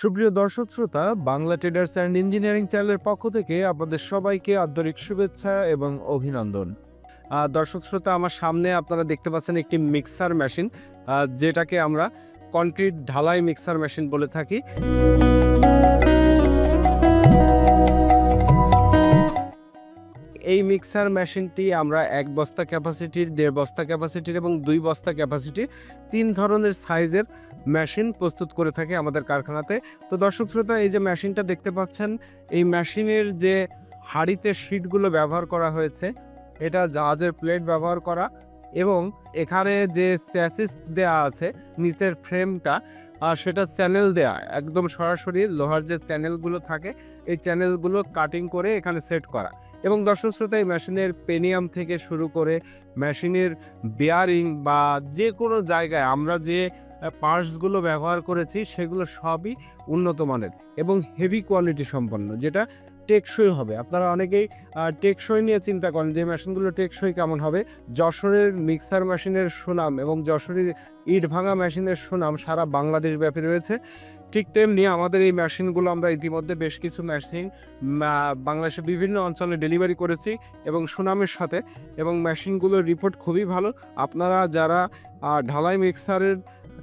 সুপ্রিয় দর্শক শ্রোতা, বাংলা ট্রেডার্স অ্যান্ড ইঞ্জিনিয়ারিং চ্যানেলের পক্ষ থেকে আপনাদের সবাইকে আন্তরিক শুভেচ্ছা এবং অভিনন্দন। দর্শক শ্রোতা, আমার সামনে আপনারা দেখতে পাচ্ছেন একটি মিক্সার মেশিন যেটাকে আমরা কনক্রিট ঢালাই মিক্সার মেশিন বলে থাকি। এই মিক্সার মেশিনটি আমরা এক বস্তা ক্যাপাসিটির দেড় বস্তা ক্যাপাসিটির এবং দুই বস্তা ক্যাপাসিটির তিন ধরনের সাইজের মেশিন প্রস্তুত করে থাকি আমাদের কারখানাতে। তো দর্শক শ্রোতা, এই যে মেশিনটা দেখতে পাচ্ছেন, এই মেশিনের যে হাড়িতে শিটগুলো ব্যবহার করা হয়েছে, এটা জাহাজের প্লেট ব্যবহার করা এবং এখানে যে স্যাসিস দেয়া আছে, নিচের ফ্রেমটা আর সেটা চ্যানেল দেয়া, একদম সরাসরি লোহার যে চ্যানেলগুলো থাকে, এই চ্যানেলগুলো কাটিং করে এখানে সেট করা। এবং দর্শক শ্রোতা, এই মেশিনের পেনিয়াম থেকে শুরু করে মেশিনের বেয়ারিং বা যে কোনো জায়গায় আমরা যে পার্টসগুলো ব্যবহার করেছি, সেগুলো সবই উন্নত মানের এবং হেভি কোয়ালিটি সম্পন্ন, যেটা টেকসই হবে। আপনারা অনেকেই টেকসই নিয়ে চিন্তা করেন যে মেশিনগুলো টেকসই কেমন হবে? যশোরের মিক্সার মেশিনের সুনাম এবং যশোরের ইট ভাঙা মেশিনের সুনাম সারা বাংলাদেশ ব্যাপী রয়েছে। ঠিক তেমনি আমাদের এই মেশিনগুলো আমরা ইতিমধ্যে বেশ কিছু মেশিন বাংলাদেশের বিভিন্ন অঞ্চলে ডেলিভারি করেছি এবং সুনামের সাথে এবং মেশিনগুলোর রিপোর্ট খুবই ভালো। আপনারা যারা ঢালাই মিক্সারের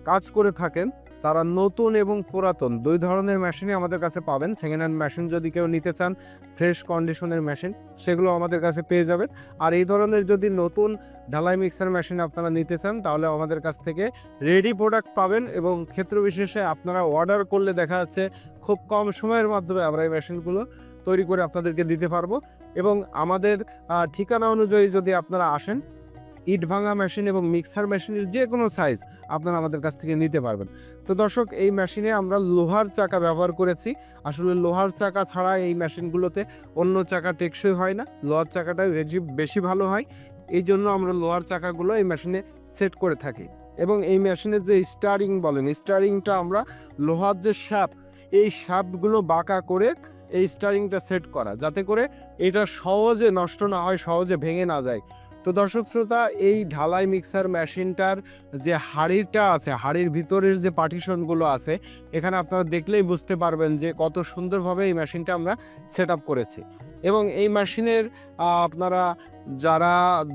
কাজ করে থাকেন তারা নতুন এবং পুরাতন। দুই ধরনের মেশিনই আমাদের কাছে পাবেন। সেকেন্ড হ্যান্ড মেশিন যদি কেউ নিতে চান ফ্রেশ কন্ডিশনের মেশিন সেগুলো আমাদের কাছে পেয়ে যাবেন। আর এই ধরনের যদি নতুন ঢালাই মিক্সার মেশিন আপনারা নিতে চান, তাহলে আমাদের কাছ থেকে রেডি প্রোডাক্ট পাবেন এবং ক্ষেত্র বিশেষে আপনারা অর্ডার করলে দেখা যাচ্ছে খুব কম সময়ের মাধ্যমে আমরা এই মেশিনগুলো তৈরি করে আপনাদেরকে দিতে পারব। এবং আমাদের ঠিকানা অনুযায়ী যদি আপনারা আসেন ইট ভাঙা মেশিন এবং মিক্সার মেশিনের যে কোনো সাইজ আপনারা আমাদের কাছ থেকে নিতে পারবেন। তো দর্শক, এই মেশিনে আমরা লোহার চাকা ব্যবহার করেছি। আসলে লোহার চাকা ছাড়া এই মেশিনগুলোতে অন্য চাকা টেকসই হয় না। লোহার চাকাটা বেশি বেশি ভালো হয়। এই জন্য আমরা লোহার চাকাগুলো এই মেশিনে সেট করে থাকি। এবং এই মেশিনের যে স্টারিং বলেন স্টারিংটা আমরা লোহার যে শ্যাপ এই শ্যাপগুলো বাঁকা করে এই স্টারিংটা সেট করা। যাতে করে এটা সহজে নষ্ট না হয়, সহজে ভেঙে না যায়। তো দর্শক শ্রোতা, এই ঢালাই মিক্সার মেশিনটার যে হাড়িটা আছে, হাড়ির ভিতরের যে পার্টিশনগুলো আছে, এখানে আপনারা দেখলেই বুঝতে পারবেন যে কত সুন্দরভাবে এই মেশিনটা আমরা সেট করেছি। এবং এই মেশিনের আপনারা যারা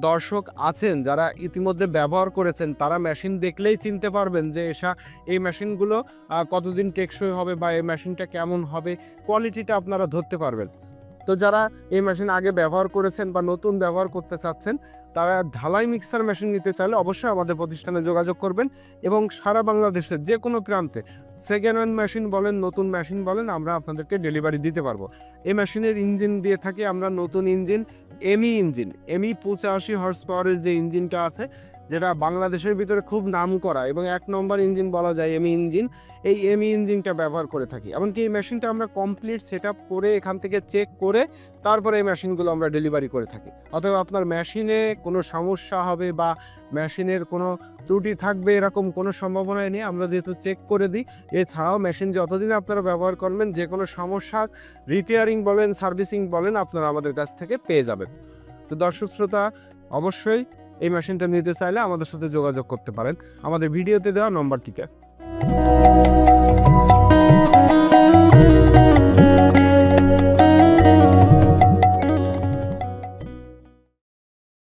দর্শক আছেন, যারা ইতিমধ্যে ব্যবহার করেছেন, তারা মেশিন দেখলেই চিনতে পারবেন যে এসা, এই মেশিনগুলো কতদিন টেকসই হবে বা এই মেশিনটা কেমন হবে, কোয়ালিটিটা আপনারা ধরতে পারবেন। তো যারা এই মেশিন আগে ব্যবহার করেছেন বা নতুন ব্যবহার করতে চাচ্ছেন, তারা ঢালাই মিক্সার মেশিন নিতে চাইলে অবশ্যই আমাদের প্রতিষ্ঠানে যোগাযোগ করবেন এবং সারা বাংলাদেশের যে কোনো প্রান্তে সেকেন্ড হ্যান্ড মেশিন বলেন, নতুন মেশিন বলেন, আমরা আপনাদেরকে ডেলিভারি দিতে পারব। এই মেশিনের ইঞ্জিন দিয়ে থাকি আমরা নতুন ইঞ্জিন এমি ইঞ্জিন এমি পঁচাশি হর্স পাওয়ারের যে ইঞ্জিনটা আছে যেটা বাংলাদেশের ভিতরে খুব নাম করা এবং এক নম্বর ইঞ্জিন বলা যায় এমি ইঞ্জিন, এই এমি ইঞ্জিনটা ব্যবহার করে থাকি। এমনকি এই মেশিনটা আমরা কমপ্লিট সেট করে এখান থেকে চেক করে তারপরে এই মেশিনগুলো আমরা ডেলিভারি করে থাকি। অতএব আপনার মেশিনে কোনো সমস্যা হবে বা মেশিনের কোনো ত্রুটি থাকবে এরকম কোনো সম্ভাবনায় নেই, আমরা যেহেতু চেক করে দিই। এছাড়াও মেশিন যতদিন আপনারা ব্যবহার করবেন, যে কোনো সমস্যা রিপেয়ারিং বলেন সার্ভিসিং বলেন, আপনারা আমাদের কাছ থেকে পেয়ে যাবেন। তো দর্শক শ্রোতা, অবশ্যই এই মেশিনটা নিতে চাইলে আমাদের সাথে যোগাযোগ করতে পারেন। আমাদের ভিডিওতে দেওয়া নম্বরটিতে